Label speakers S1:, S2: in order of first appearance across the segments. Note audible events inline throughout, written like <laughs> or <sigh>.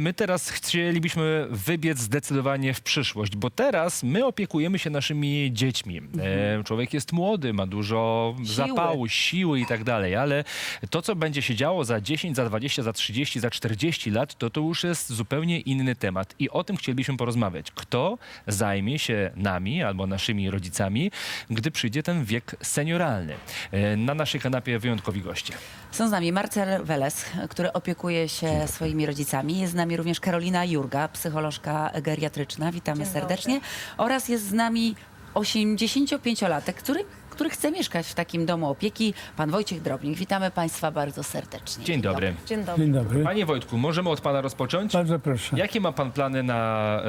S1: My teraz chcielibyśmy wybiec zdecydowanie w przyszłość, bo teraz my opiekujemy się naszymi dziećmi. E, człowiek jest młody, ma dużo
S2: Siły.
S1: zapału, siły i tak dalej, ale to, co będzie się działo za 10, za 20, za 30, za 40 lat, to to już jest zupełnie inny temat. I o tym chcielibyśmy porozmawiać. Kto zajmie się nami albo naszymi rodzicami, gdy przyjdzie ten wiek senioralny? E, na naszej kanapie wyjątkowi goście.
S2: Są z nami Marcel Weles, który opiekuje się swoimi rodzicami. Jest z nami również Karolina Jurga, psycholożka geriatryczna. Witamy serdecznie. Oraz jest z nami 85-latek, który, który chce mieszkać w takim domu opieki. Pan Wojciech Drobnik. Witamy Państwa bardzo serdecznie.
S1: Dzień dobry.
S3: Dzień dobry.
S4: Dzień dobry.
S1: Panie Wojtku, możemy od pana rozpocząć?
S4: Bardzo proszę.
S1: Jakie ma pan plany na,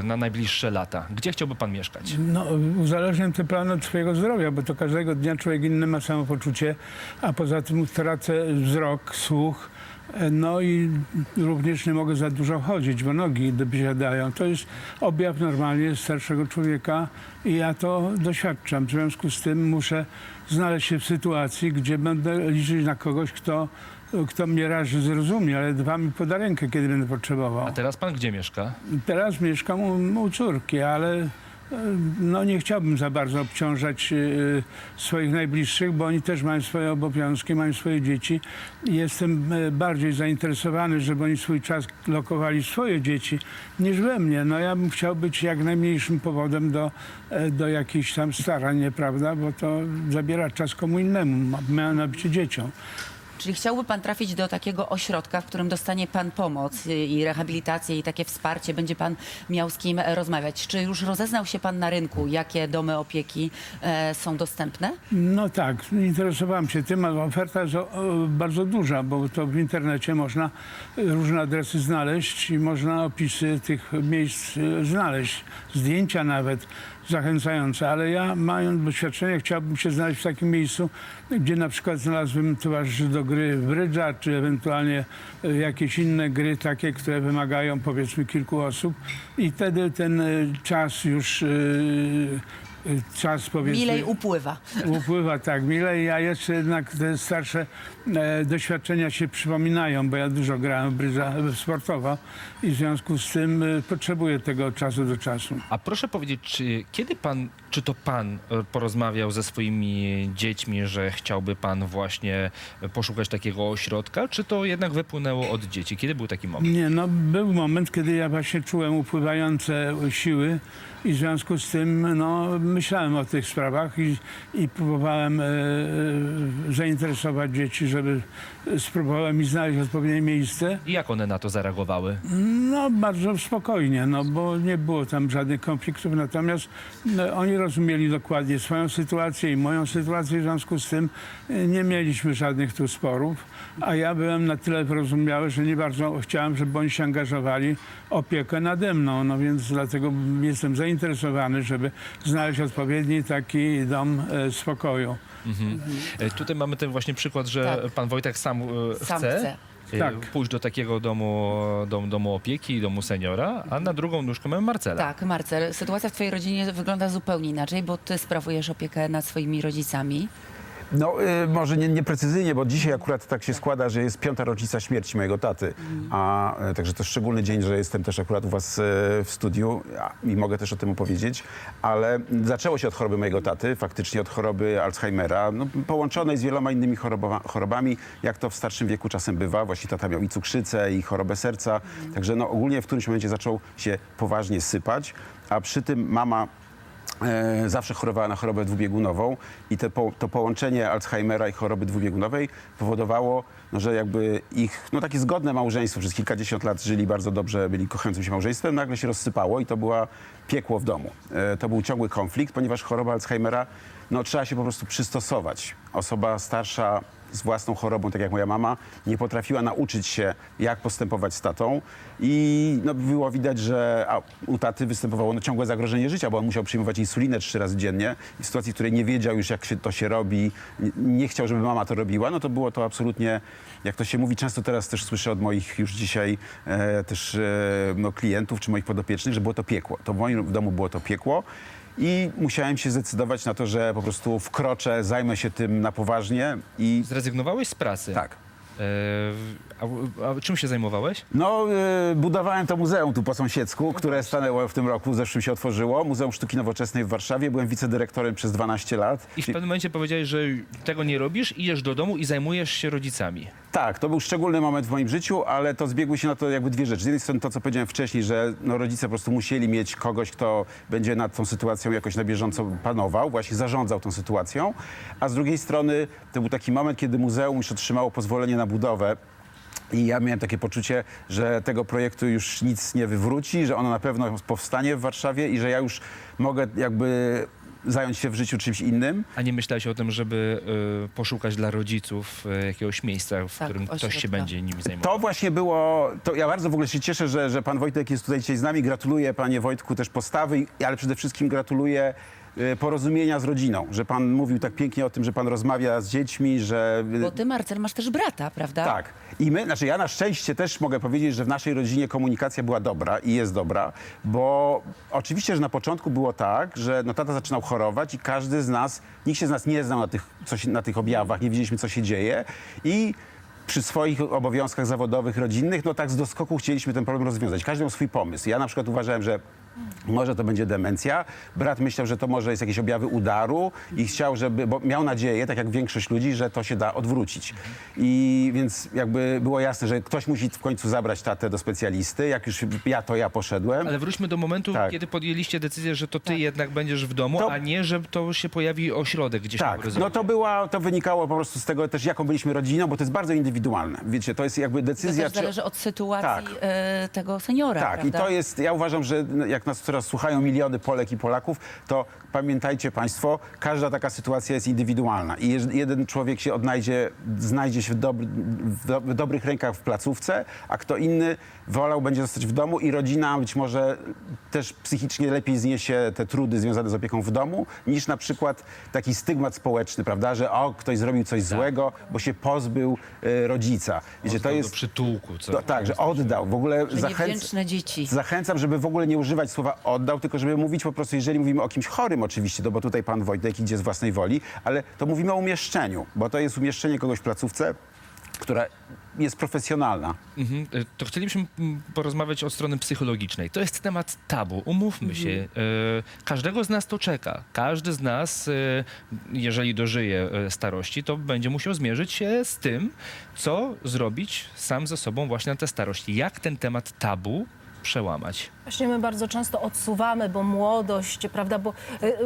S1: e, na najbliższe lata? Gdzie chciałby pan mieszkać?
S4: No, uzależniam te plany od swojego zdrowia, bo to każdego dnia człowiek inny ma samopoczucie, a poza tym tracę wzrok, słuch. E, No i również nie mogę za dużo chodzić, bo nogi dosiadają. To jest objaw normalnie starszego człowieka i ja to doświadczam. W związku z tym muszę znaleźć się w sytuacji, gdzie będę liczyć na kogoś, kto, kto mnie raz zrozumie, ale dwa mi poda rękę, kiedy będę potrzebował.
S1: A teraz pan gdzie mieszka?
S4: Teraz mieszkam u, u córki, ale no nie chciałbym za bardzo obciążać e, swoich najbliższych, bo oni też mają swoje obowiązki, mają swoje dzieci. Jestem e, bardziej zainteresowany, żeby oni swój czas lokowali w swoje dzieci, niż we mnie. No ja bym chciał być jak najmniejszym powodem do, e, do jakichś tam starań, nieprawda? Bo to zabiera czas komu innemu, być dzieciom.
S2: Czyli chciałby Pan trafić do takiego ośrodka, w którym dostanie Pan pomoc i rehabilitację i takie wsparcie, będzie Pan miał z kim rozmawiać. Czy już rozeznał się Pan na rynku, jakie domy opieki e, są dostępne?
S4: No tak, interesowałem się tym, ale oferta jest o, o, bardzo duża, bo to w internecie można różne adresy znaleźć i można opisy tych miejsc e, znaleźć, zdjęcia nawet zachęcające, ale ja mając doświadczenie chciałbym się znaleźć w takim miejscu, gdzie na przykład znalazłbym towarzyszy do gry w brydża, czy ewentualnie e, jakieś inne gry takie, które wymagają powiedzmy kilku osób. I wtedy ten e, czas już e, czas powiedzmy
S2: Milej upływa.
S4: upływa tak milej, a jeszcze jednak te starsze e, doświadczenia się przypominają, bo ja dużo grałem w brydża sportowo i w związku z tym e, potrzebuję tego od czasu do czasu.
S1: A proszę powiedzieć, czy kiedy pan, czy to pan e, porozmawiał ze swoimi dziećmi, że chciałby pan właśnie e, poszukać takiego ośrodka, czy to jednak wypłynęło od dzieci? Kiedy był taki moment?
S4: Nie, no był moment, kiedy ja właśnie czułem upływające siły i w związku z tym no, myślałem o tych sprawach i, i próbowałem e, e, zainteresować dzieci, żeby spróbowałem mi znaleźć odpowiednie miejsce.
S1: I jak one na to zareagowały?
S4: No bardzo spokojnie, no bo nie było tam żadnych konfliktów, natomiast no, oni rozumieli dokładnie swoją sytuację i moją sytuację, w związku z tym nie mieliśmy żadnych tu sporów, a ja byłem na tyle wyrozumiały, że nie bardzo chciałem, żeby oni się angażowali opiekę nade mną, no więc dlatego jestem zainteresowany, żeby znaleźć odpowiedni taki dom e, spokoju.
S1: E, Tutaj mamy ten właśnie przykład, że
S2: Tak.
S1: pan Wojtek sam, e,
S2: Sam
S1: chce.
S2: chce.
S1: e,
S4: Tak.
S1: Pójść do takiego domu, dom, domu opieki, domu seniora, a na drugą nóżkę mamy Marcela.
S2: Tak, Marcel, sytuacja w Twojej rodzinie wygląda zupełnie inaczej, bo Ty sprawujesz opiekę nad swoimi rodzicami.
S3: No y, może nie, nieprecyzyjnie, bo dzisiaj akurat tak się składa, że jest piąta rocznica śmierci mojego taty. A, y, także to szczególny dzień, że jestem też akurat u was y, w studiu a, i mogę też o tym opowiedzieć. Ale zaczęło się od choroby mojego taty, faktycznie od choroby Alzheimera, no, połączonej z wieloma innymi chorobowa, chorobami, jak to w starszym wieku czasem bywa. Właśnie tata miał i cukrzycę, i chorobę serca. Także no, ogólnie w którymś momencie zaczął się poważnie sypać, a przy tym mama zawsze chorowała na chorobę dwubiegunową i te to połączenie Alzheimera i choroby dwubiegunowej powodowało, no, że jakby ich, no takie zgodne małżeństwo, przez kilkadziesiąt lat żyli bardzo dobrze, byli kochającym się małżeństwem, nagle się rozsypało i to była piekło w domu. E, to był ciągły konflikt, ponieważ choroba Alzheimera, no trzeba się po prostu przystosować. Osoba starsza z własną chorobą, tak jak moja mama, nie potrafiła nauczyć się, jak postępować z tatą i no, było widać, że a, u taty występowało no, ciągłe zagrożenie życia, bo on musiał przyjmować insulinę trzy razy dziennie i w sytuacji, w której nie wiedział już, jak się to się robi, nie, nie chciał, żeby mama to robiła, no to było to absolutnie, jak to się mówi, często teraz też słyszę od moich już dzisiaj e, też e, no, klientów czy moich podopiecznych, że było to piekło. To w moim domu było to piekło. I musiałem się zdecydować na to, że po prostu wkroczę, zajmę się tym na poważnie i
S1: Zrezygnowałeś z pracy.
S3: tak.
S1: E, A, a czym się zajmowałeś?
S3: No, y, budowałem to muzeum tu po sąsiedzku, które stanęło w tym roku, w zeszłym się otworzyło. Muzeum Sztuki Nowoczesnej w Warszawie. Byłem wicedyrektorem przez 12 lat.
S1: I w pewnym momencie powiedziałeś, że tego nie robisz, idziesz do domu i zajmujesz się rodzicami.
S3: Tak, to był szczególny moment w moim życiu, ale to zbiegły się na to jakby dwie rzeczy. Z jednej strony to, co powiedziałem wcześniej, że no, rodzice po prostu musieli mieć kogoś, kto będzie nad tą sytuacją jakoś na bieżąco panował, właśnie zarządzał tą sytuacją. A z drugiej strony to był taki moment, kiedy muzeum już otrzymało pozwolenie na budowę. I ja miałem takie poczucie, że tego projektu już nic nie wywróci, że ono na pewno powstanie w Warszawie i że ja już mogę jakby zająć się w życiu czymś innym.
S1: A nie myślałeś o tym, żeby y, poszukać dla rodziców y, jakiegoś miejsca, w
S2: Tak,
S1: którym ktoś się
S2: ośrodka.
S1: będzie nimi zajmował?
S3: To właśnie było, to ja bardzo w ogóle się cieszę, że, że pan Wojtek jest tutaj dzisiaj z nami. Gratuluję panie Wojtku też postawy, ale przede wszystkim gratuluję y, porozumienia z rodziną, że pan mówił tak pięknie o tym, że pan rozmawia z dziećmi, że... y,
S2: Bo ty, Marcel, masz też brata, prawda?
S3: Tak. I my, znaczy ja na szczęście też mogę powiedzieć, że w naszej rodzinie komunikacja była dobra i jest dobra, bo oczywiście, że na początku było tak, że no tata zaczynał chorować i każdy z nas, nikt się z nas nie znał na tych, się, na tych objawach, nie wiedzieliśmy, co się dzieje i przy swoich obowiązkach zawodowych, rodzinnych, no tak z doskoku chcieliśmy ten problem rozwiązać. Każdy miał swój pomysł. Ja na przykład uważałem, że może to będzie demencja. Brat myślał, że to może jest jakieś objawy udaru i chciał, żeby, bo miał nadzieję, tak jak większość ludzi, że to się da odwrócić. I więc jakby było jasne, że ktoś musi w końcu zabrać tatę do specjalisty. Jak już ja, to ja poszedłem.
S1: Ale wróćmy do momentu,
S3: Tak.
S1: kiedy podjęliście decyzję, że to ty jednak będziesz w domu,
S3: To-
S1: a nie, że to się pojawi ośrodek gdzieś na
S3: Tak,
S1: horyzoncie.
S3: no to była, to wynikało po prostu z tego też, jaką byliśmy rodziną, bo to jest bardzo indywidualne. Wiecie, to jest jakby
S2: To
S3: decyzja...
S2: też zależy od sytuacji
S3: Tak.
S2: e, tego seniora,
S3: Tak, i
S2: prawda?
S3: to jest, ja uważam, że no, jak nas teraz słuchają miliony Polek i Polaków, to pamiętajcie Państwo, każda taka sytuacja jest indywidualna i jeden człowiek się odnajdzie, znajdzie się w, dobry, w, do, w dobrych rękach w placówce, a kto inny wolał będzie zostać w domu i rodzina być może też psychicznie lepiej zniesie te trudy związane z opieką w domu, niż na przykład taki stygmat społeczny, prawda, że o, ktoś zrobił coś złego, bo się pozbył e, rodzica. Wiecie, to
S1: Do
S3: jest...
S1: przytułku. Co?
S3: To, tak, że oddał. W ogóle
S2: niewdzięczne dzieci.
S3: Zachęcam, żeby w ogóle nie używać słowa oddał, tylko żeby mówić po prostu, jeżeli mówimy o kimś chorym oczywiście, no bo tutaj pan Wojtek idzie z własnej woli, ale to mówimy o umieszczeniu, bo to jest umieszczenie kogoś w placówce, która jest profesjonalna.
S1: Mhm. E, To chcielibyśmy mm, porozmawiać od strony psychologicznej. To jest temat tabu. Umówmy się. E, każdego z nas to czeka. Każdy z nas, e, jeżeli dożyje starości, to będzie musiał zmierzyć się z tym, co zrobić sam ze sobą właśnie na tę starość. Jak ten temat tabu przełamać?
S5: Właśnie my bardzo często odsuwamy, bo młodość, prawda, bo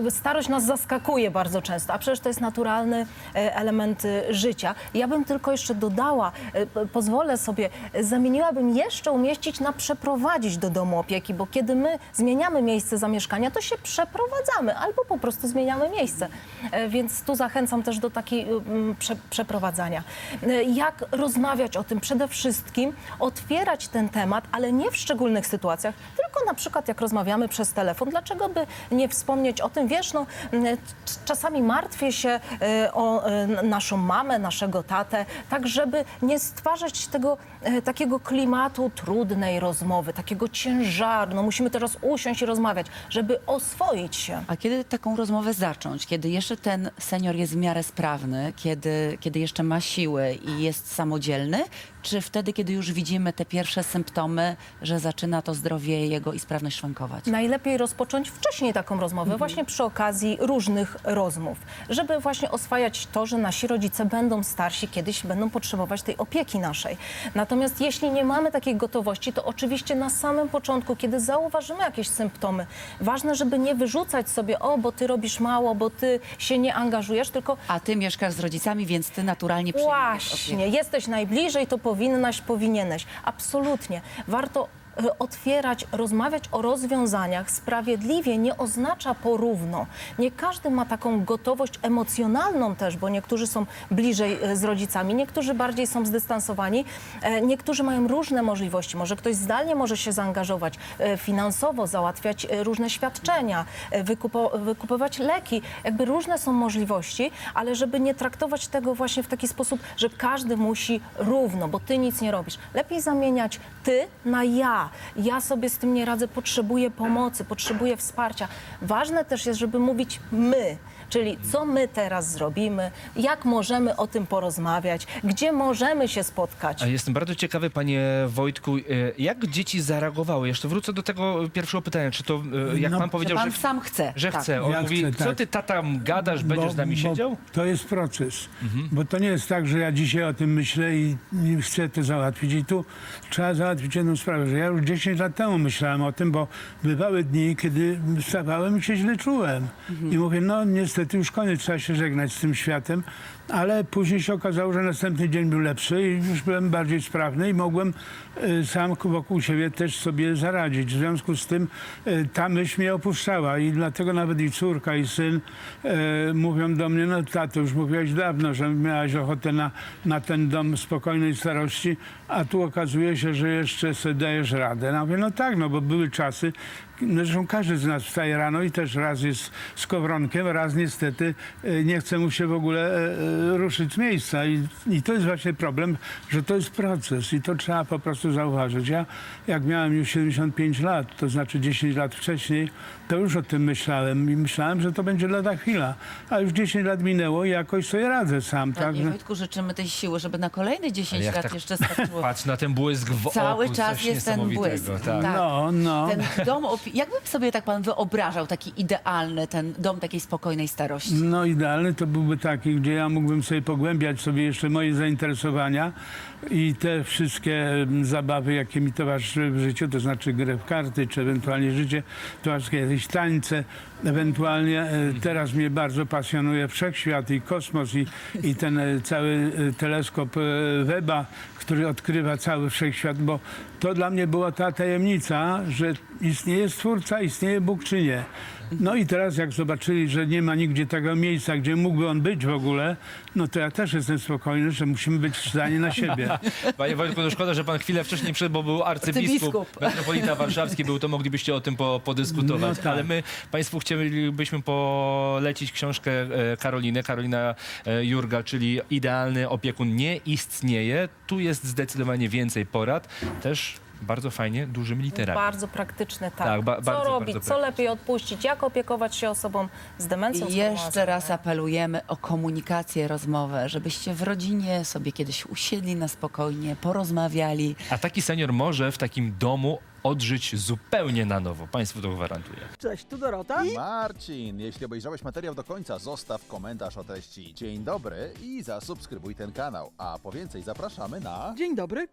S5: y, starość nas zaskakuje bardzo często, a przecież to jest naturalny y, element y, życia. Ja bym tylko jeszcze dodała, pozwolę sobie, zamieniłabym jeszcze umieścić na przeprowadzić do domu opieki, bo kiedy my zmieniamy miejsce zamieszkania, to się przeprowadzamy albo po prostu zmieniamy miejsce. Więc tu zachęcam też do takiej prze, przeprowadzania. Jak rozmawiać o tym? Przede wszystkim otwierać ten temat, ale nie w szczególnych sytuacjach, tylko na przykład jak rozmawiamy przez telefon. Dlaczego by nie wspomnieć o tym? Wiesz, no, czasami martwię się y, o y, naszą mamę, naszego tatę, tak żeby nie stwarzać tego y, takiego klimatu trudnej rozmowy, takiego ciężaru. No, musimy teraz usiąść i rozmawiać, żeby oswoić się.
S2: A kiedy taką rozmowę zacząć? Kiedy jeszcze ten senior jest w miarę sprawny, kiedy, kiedy jeszcze ma siły i jest samodzielny? Czy wtedy, kiedy już widzimy te pierwsze symptomy, że zaczyna to zdrowie jego i sprawność szwankować?
S5: Najlepiej rozpocząć wcześniej taką rozmowę, właśnie przy okazji różnych rozmów, żeby właśnie oswajać to, że nasi rodzice będą starsi, kiedyś będą potrzebować tej opieki naszej. Natomiast jeśli nie mamy takiej gotowości, to oczywiście na samym początku, kiedy zauważymy jakieś symptomy, ważne, żeby nie wyrzucać sobie, o, bo ty robisz mało, bo ty się nie angażujesz, tylko
S2: A ty mieszkasz z rodzicami, więc ty naturalnie przyjmujesz
S5: Właśnie, jesteś najbliżej, to powinnaś, powinieneś. Absolutnie. Warto otwierać, rozmawiać o rozwiązaniach sprawiedliwie nie oznacza porówno. Nie każdy ma taką gotowość emocjonalną też, bo niektórzy są bliżej y, z rodzicami, niektórzy bardziej są zdystansowani, e, niektórzy mają różne możliwości. Może ktoś zdalnie może się zaangażować e, finansowo, załatwiać e, różne świadczenia, e, wykupo, wykupywać leki. Jakby różne są możliwości, ale żeby nie traktować tego właśnie w taki sposób, że każdy musi równo, bo ty nic nie robisz. Lepiej zamieniać ty na ja. Ja sobie z tym nie radzę, potrzebuję pomocy, potrzebuję wsparcia. Ważne też jest, żeby mówić my, Czyli co my teraz zrobimy, jak możemy o tym porozmawiać, gdzie możemy się spotkać.
S1: A jestem bardzo ciekawy, panie Wojtku, e, jak dzieci zareagowały? Jeszcze wrócę do tego pierwszego pytania. Czy to, e, jak
S4: No,
S1: pan
S2: Że
S1: powiedział,
S2: pan
S1: że,
S2: sam chce.
S1: że
S2: tak.
S1: chce? On
S4: Ja
S1: mówi,
S4: chcę,
S1: co
S4: tak.
S1: ty tata gadasz, będziesz z nami siedział?
S4: To jest proces,
S1: Mhm.
S4: bo to nie jest tak, że ja dzisiaj o tym myślę i, i chcę to załatwić. I tu trzeba załatwić jedną sprawę, że ja już 10 lat temu myślałem o tym, bo bywały dni, kiedy wstawałem i się źle czułem.
S1: Mhm.
S4: I mówię, no niestety już koniec, trzeba się żegnać z tym światem. Ale później się okazało, że następny dzień był lepszy i już byłem bardziej sprawny i mogłem y, sam wokół siebie też sobie zaradzić. W związku z tym y, ta myśl mnie opuszczała i dlatego nawet i córka i syn y, mówią do mnie, no tato, już mówiłeś dawno, że miałaś ochotę na, na ten dom spokojnej starości, a tu okazuje się, że jeszcze sobie dajesz radę. No, mówię, no tak, no bo były czasy, zresztą każdy z nas wstaje rano i też raz jest z kowronkiem, raz niestety y, nie chce mu się w ogóle e, e, ruszyć z miejsca. I, I to jest właśnie problem, że to jest proces i to trzeba po prostu zauważyć. Ja jak miałem już 75 lat, to znaczy 10 lat wcześniej, to już o tym myślałem i myślałem, że to będzie lada chwila. A już 10 lat minęło i jakoś sobie radzę sam.
S2: Panie
S4: Także...
S2: Wojtku, życzymy tej siły, żeby na kolejne 10
S1: jak
S2: lat
S1: tak
S2: jeszcze starczyło.
S1: Patrz na ten błysk w
S2: Cały
S1: oku,
S2: czas jest ten błysk.
S1: Tak.
S2: Tak.
S4: No, no.
S2: Ten dom, jakby sobie tak pan wyobrażał, taki idealny, ten dom takiej spokojnej starości?
S4: No idealny to byłby taki, gdzie ja mógłbym sobie pogłębiać sobie jeszcze moje zainteresowania i te wszystkie mm, zabawy, jakie mi towarzyszyły w życiu, to znaczy grę w karty, czy ewentualnie życie towarzyskie, jakieś tańce, ewentualnie e, teraz mnie bardzo pasjonuje wszechświat i kosmos i, i ten e, cały e, teleskop Weba, który odkrywa cały wszechświat, bo to dla mnie była ta tajemnica, że istnieje Stwórca, istnieje Bóg czy nie. No i teraz jak zobaczyli, że nie ma nigdzie tego miejsca, gdzie mógłby on być w ogóle, no to ja też jestem spokojny, że musimy być zdani na siebie. <laughs>
S1: Panie Wojtku, no szkoda, że pan chwilę wcześniej przyszedł, bo był arcybiskup,
S2: Arcybiskup.
S1: metropolita warszawski był, to moglibyście o tym po, podyskutować.
S4: No tak.
S1: Ale my Państwu chcielibyśmy polecić książkę e, Karoliny, Karolina e, Jurga, czyli Idealny opiekun nie istnieje. Tu jest zdecydowanie więcej porad, też bardzo fajnie, dużymi literami.
S5: Bardzo praktyczny, tak.
S1: Tak, ba-
S5: co
S1: bardzo,
S5: robić,
S1: bardzo
S5: co lepiej odpuścić, jak opiekować się osobą z demencją.
S2: I jeszcze raz apelujemy o komunikację, rozmowę, żebyście w rodzinie sobie kiedyś usiedli na spokojnie, porozmawiali.
S1: A taki senior może w takim domu odżyć zupełnie na nowo. Państwu to gwarantuję.
S6: Cześć, tu Dorota.
S7: Marcin, jeśli obejrzałeś materiał do końca, zostaw komentarz o treści. Dzień dobry i zasubskrybuj ten kanał. A po więcej zapraszamy na...
S6: Dzień dobry,